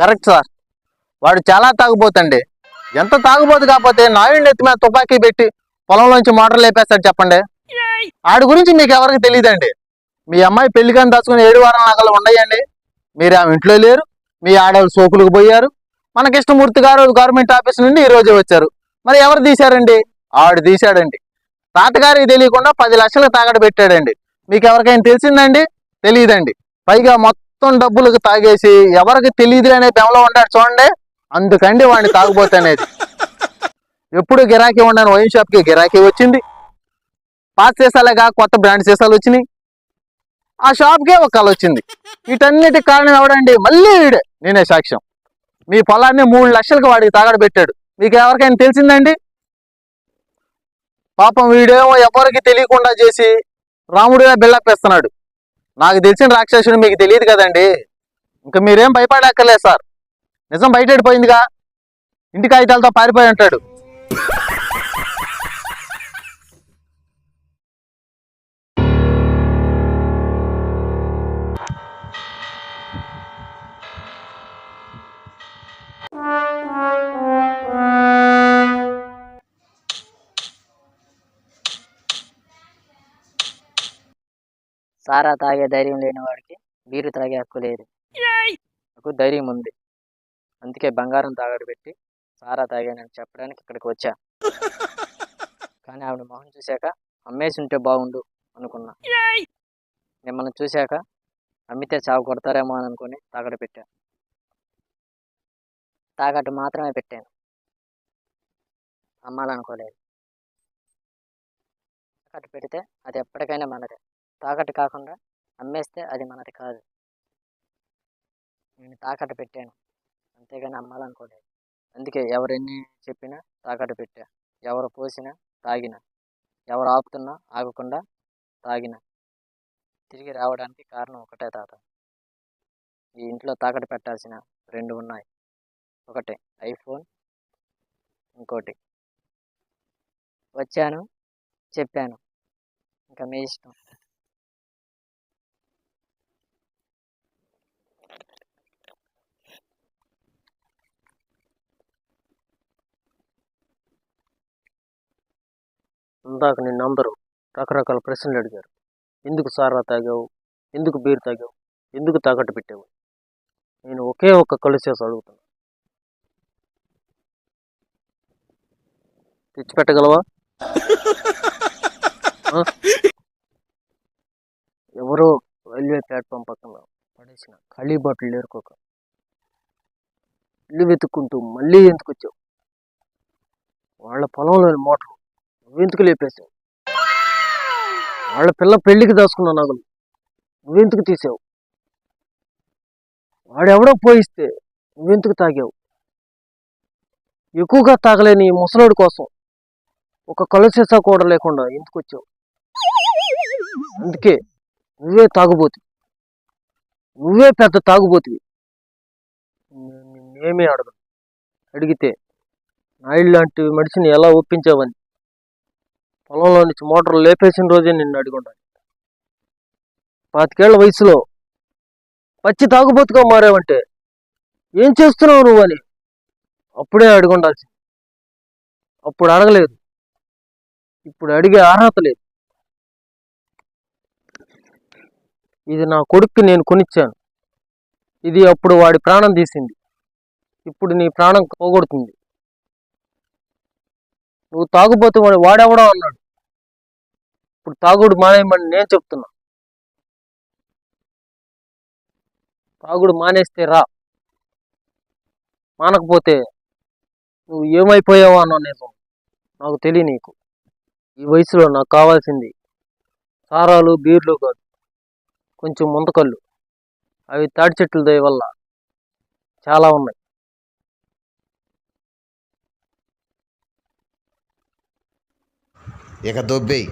Correct sir. వాడు చాలా తాగుబోతండి. ఎంత తాగుబోతు కాకపోతే నాయుడిని ఎత్తి మీద తుపాకీ పెట్టి పొలంలోంచి మోటార్ లేపేస్తాడు చెప్పండి. ఆడి గురించి మీకు ఎవరికి తెలియదండి. మీ అమ్మాయి పెళ్ళికని దాచుకుని ఏడు వారం నగలు ఉండయండి. మీరు ఆమె ఇంట్లో లేరు. మీ ఆడవాళ్ళు సోకులకు పోయారు. మన కృష్ణమూర్తి గారు గవర్నమెంట్ ఆఫీస్ నుండి ఈ రోజే వచ్చారు. మరి ఎవరు తీశారండి? ఆవిడ తీశాడండి. తాతగారికి తెలియకుండా పది లక్షలు తాగడ పెట్టాడండి. మీకు ఎవరికైనా తెలిసిందండి? తెలియదండి. పైగా మొత్తం మొత్తం డబ్బులకు తాగేసి ఎవరికి తెలియదు అనే బెమలో ఉంటాడు చూడండి. అందుకండి వాడిని తాగుబోతు అనేది. ఎప్పుడు గిరాకీ ఉండని వైన్ షాప్కి గిరాకీ వచ్చింది. పాత సీసాలేగా కొత్త బ్రాండ్ సీసాలు వచ్చినాయి. ఆ షాప్కే ఒక కళ వచ్చింది. వీటన్నిటి కారణం ఎవడండి? మళ్ళీ వీడే. నేనే సాక్ష్యం. మీ పొలాన్ని మూడు లక్షలకు వాడికి తాగడ పెట్టాడు. మీకు ఎవరికైనా తెలిసిందండి? పాపం వీడేమో ఎవరికి తెలియకుండా చేసి రాముడిగా బిల్డప్ ఇస్తున్నాడు నాకు తెలిసిన రాక్షసుడు మీకు తెలియదు కదండి. ఇంకా మీరేం భయపడక్కర్లేదు సార్. నిజం బయటడిపోయిందిగా ఇంటి కాగితాలతో పారిపోయి ఉంటాడు. సారా తాగే ధైర్యం లేని వాడికి బీరు తాగే హక్కు లేదు. నాకు ధైర్యం ఉంది. అందుకే బంగారం తాగడు పెట్టి సారా తాగానని చెప్పడానికి ఇక్కడికి వచ్చా. కానీ ఆవిడ మొహం చూశాక అమ్మేసి ఉంటే బాగుండు అనుకున్నా. మిమ్మల్ని చూశాక అమ్మితే చావు కొడతారేమో అని అనుకుని తాగడ పెట్టా. తాగట్టు మాత్రమే పెట్టాను. అమ్మాలనుకోలేదు. తాకట్టు పెడితే అది ఎప్పటికైనా మనదే. తాకట్టు కాకుండా అమ్మేస్తే అది మనది కాదు. నేను తాకట్టు పెట్టాను. అంతేగాని అమ్మాలనుకోలేదు అందుకే ఎవరెన్ని చెప్పినా తాకట్టు పెట్టా. ఎవరు పోసినా తాగిన. ఎవరు ఆపుతున్నా ఆగకుండా తాగిన. తిరిగి రావడానికి కారణం ఒకటే తాత. ఈ ఇంట్లో తాకట్టు పెట్టాల్సిన రెండు ఉన్నాయి. ఒకటి ఐఫోన్ ఇంకోటి వచ్చాను చెప్పాను. ఇంకా మీ ఇష్టం. ఇందాక నిన్న అందరూ రకరకాల ప్రశ్నలు అడిగారు. ఎందుకు సారా తాగావు? ఎందుకు బీర్ తాగావు? ఎందుకు తాకట్టు పెట్టావు? నేను ఒకే ఒక్క కలిసేసి అడుగుతున్నా. తెచ్చిపెట్టగలవా ఎవరో రైల్వే ప్లాట్ఫామ్ పక్కన పడేసిన ఖాళీ బాటిల్ ఏరుకోక ఇల్లు వెతుక్కుంటూ మళ్ళీ ఎందుకు వచ్చావు? వాళ్ళ పొలంలోని మోటార్ నువ్వెందుకు లేపేశావు. వాళ్ళ పిల్ల పెళ్ళికి దాచుకున్న నగలు నువ్వెందుకు తీసావు. వాడెవడో పోయిస్తే నువ్వెందుకు తాగావు. ఎక్కువగా తాగలేని ముసలోడి కోసం ఒక కలుసీసా కూడా లేకుండా ఎందుకు వచ్చావు అందుకే నువ్వే తాగుబోతివి. నువ్వే పెద్ద తాగుబోతివి. నేను నిన్నేమీ అడగను. అడిగితే నాయుడు లాంటి మనిషిని ఎలా ఒప్పించావని పొలంలో నుంచి మోటార్ లేపేసిన రోజే నిన్ను అడిగి ఉండాలి పాతికేళ్ళ వయసులో పచ్చి తాగుబోతుగా మారావంటే ఏం చేస్తున్నావు నువ్వు అని అప్పుడే అడిగి అప్పుడు అడగలేదు. ఇప్పుడు అడిగే అర్హత లేదు. ఇది నా కొడుక్కి నేను కొనిచ్చాను. ఇది అప్పుడు వాడి ప్రాణం తీసింది. ఇప్పుడు నీ ప్రాణం పోగొడుతుంది. నువ్వు తాగుబోతు వాడు వాడెవడో అన్నాడు. ఇప్పుడు తాగుడు మానేయమని నేను చెప్తున్నా. తాగుడు మానేస్తే రా. మానకపోతే నువ్వు ఏమైపోయావో అన్న నిజం నాకు తెలియ నీకు. ఈ వయసులో నాకు కావాల్సింది సారాలు బీర్లు కాదు. కొంచెం ముంతకళ్ళు అవి తాడి చెట్ల దయ వల్ల చాలా ఉన్నాయి. ఇక దొబ్బేయి